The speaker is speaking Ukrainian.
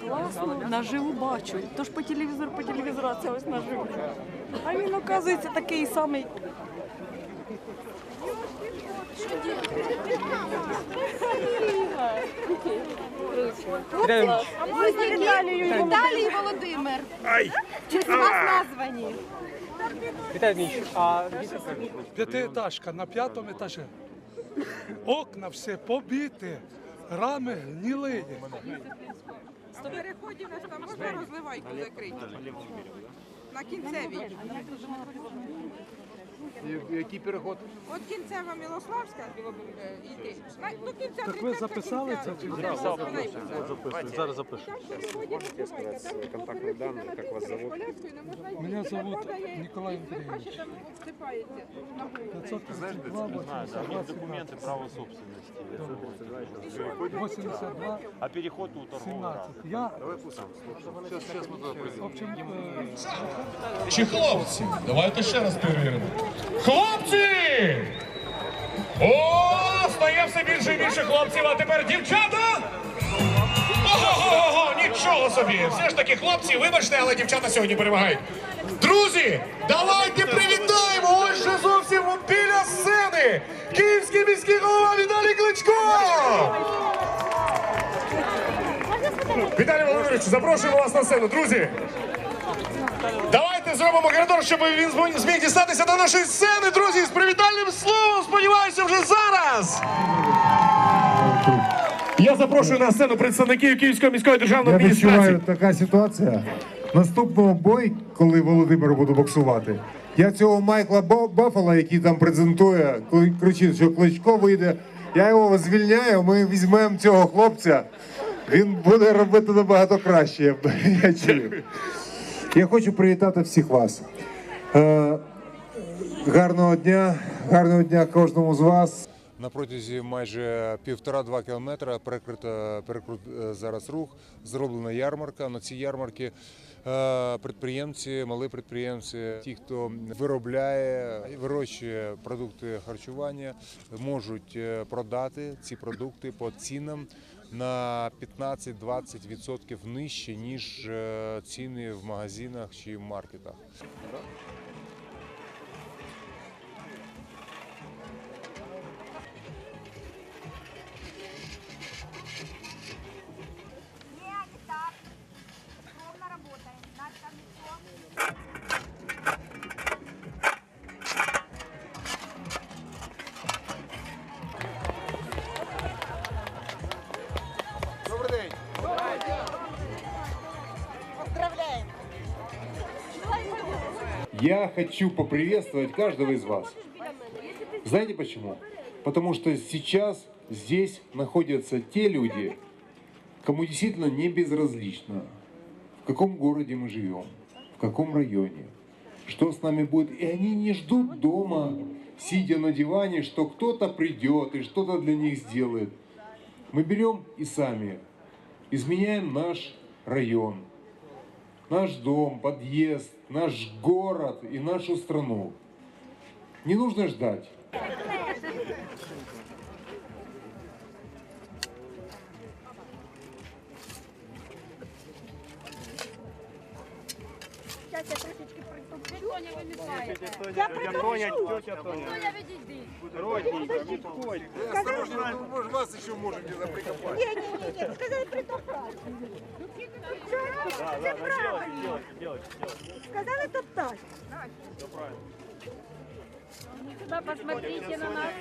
Класно, наживу бачу. Тож по телевізору, по телевізору, а це ось наживу. А він, оказується, такий самий. Можна Віталію його Віталій Володимир. Через вас названі. Дмитрович, а П'ятиэтажка на п'ятому етажі. Окна все побиті, рами гнили. В переході нас там можна розливайку закрити? На кінцевій. Який переход? От кінцева Милославська е, йти. До кінця Так ви записали це. Зараз запишу. Контактні дані, як вас зовут? Мене зовут. 532, 82, документы права собственности. 82, А переход у торгового 17. Я, в общем, е, Чи хлопці? Давайте ще раз перевіримо. Хлопці! О, стає все більше і більше хлопців, а тепер дівчата! Ого-го-го, нічого собі! Все ж таки, хлопці, вибачте, але дівчата сьогодні перемагають. Друзі, давайте привітаємо! Ось же зовсім біля сцени! Київський міський голова Віталій Кличко! Віталій Володимирович, запрошуємо вас на сцену, друзі! Давайте зробимо коридор, щоб він зміг дістатися до нашої сцени, друзі, з привітальним словом. Сподіваюся, вже зараз. Я запрошую на сцену представників Київської міської державної Я відчуваю така ситуація. Наступного бой, коли Володимир буде боксувати. Я цього Майкла Бо- Баффала, який там презентує, коли кричить, що Кличко вийде. Я його звільняю. Ми візьмемо цього хлопця. Він буде робити набагато краще. Я, б- я чую. Я хочу привітати всіх вас. Е, гарного дня, гарного дня кожному з вас. На протязі майже півтора-два кілометра перекрита перекрут е, зараз рух, зроблена ярмарка. На цій ярмарці підприємці, малі підприємці, ті, хто виробляє, вирощує продукти харчування, можуть е, продати ці продукти по цінам на 15-20% нижче ніж е, ціни в магазинах чи маркетах. Я хочу поприветствовать каждого из вас. Знаете почему? Потому что сейчас здесь находятся те люди, кому действительно не безразлично, в каком городе мы живем, в каком районе, что с нами будет. И они не ждут дома, сидя на диване, что кто-то придет и что-то для них сделает. Мы берем и сами изменяем наш район, наш дом, подъезд, наш город и нашу страну. Не нужно ждать. зараз я трішечки притоплю. Тоня, ви мішаєте. Я притоплю. тетя Тоня. Тоня, відійди. Родненька, відходь. Осторожно, мы ж вас еще можем где-то прикопать. Ні, ні, ні, ні, сказали притоптати. Це правильно. Делать, делать, делать. Сказали топтати. Все правильно. Сюда посмотрите на нас.